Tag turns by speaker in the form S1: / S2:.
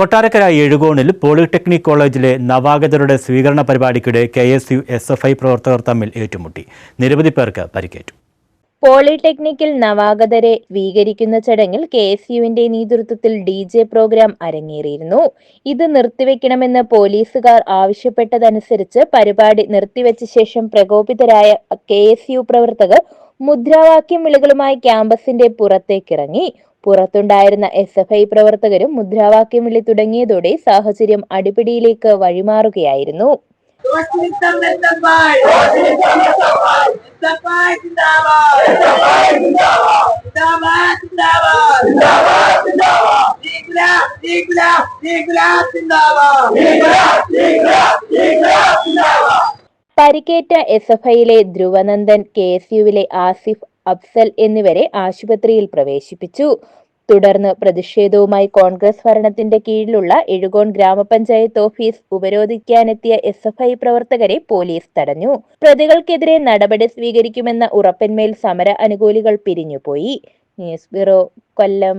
S1: Kottarakkara എഴുകോണിൽ polytechnic കോളേജിലെ നവാഗതരുടെ സ്വീകരണ പരിപാടിക്കിടെ K S U S F I പ്രവർത്തകർ തമ്മിൽ ഏറ്റുമുട്ടി. നിരവധി പേർക്ക് പരിക്കേറ്റു.
S2: പോളിടെക്നിക്കിൽ നവാഗതരെ സ്വീകരിക്കുന്ന ചടങ്ങിൽ കെ എസ് യുവിന്റെ നേതൃത്വത്തിൽ ഡി ജെ പ്രോഗ്രാം അരങ്ങേറിയിരുന്നു. ഇത് നിർത്തിവെക്കണമെന്ന് പോലീസുകാർ ആവശ്യപ്പെട്ടതനുസരിച്ച് പരിപാടി നിർത്തിവെച്ച ശേഷം പ്രകോപിതരായ കെ എസ് യു പ്രവർത്തകർ മുദ്രാവാക്യം വിളികളുമായി ക്യാമ്പസിന്റെ പുറത്തേക്കിറങ്ങി. പുറത്തുണ്ടായിരുന്ന എസ് എഫ് ഐ പ്രവർത്തകരും മുദ്രാവാക്യം വിളി തുടങ്ങിയതോടെ സാഹചര്യം അടിപിടിയിലേക്ക് വഴിമാറുകയായിരുന്നു. പരിക്കേറ്റ എസ് എഫ് ഐയിലെ ധ്രുവനന്ദൻ കെ എസ് യുവിലെ ആസിഫ് അഫ്സൽ എന്നിവരെ ആശുപത്രിയിൽ പ്രവേശിപ്പിച്ചു. തുടർന്ന് പ്രതിഷേധവുമായി കോൺഗ്രസ് ഭരണത്തിന്റെ കീഴിലുള്ള എഴുകോൺ ഗ്രാമപഞ്ചായത്ത് ഓഫീസ് ഉപരോധിക്കാനെത്തിയ എസ് എഫ് ഐ പ്രവർത്തകരെ പോലീസ് തടഞ്ഞു. പ്രതികൾക്കെതിരെ നടപടി സ്വീകരിക്കുമെന്ന ഉറപ്പിന്മേൽ സമര അനുകൂലികൾ പിരിഞ്ഞുപോയി. News bureau Kollam.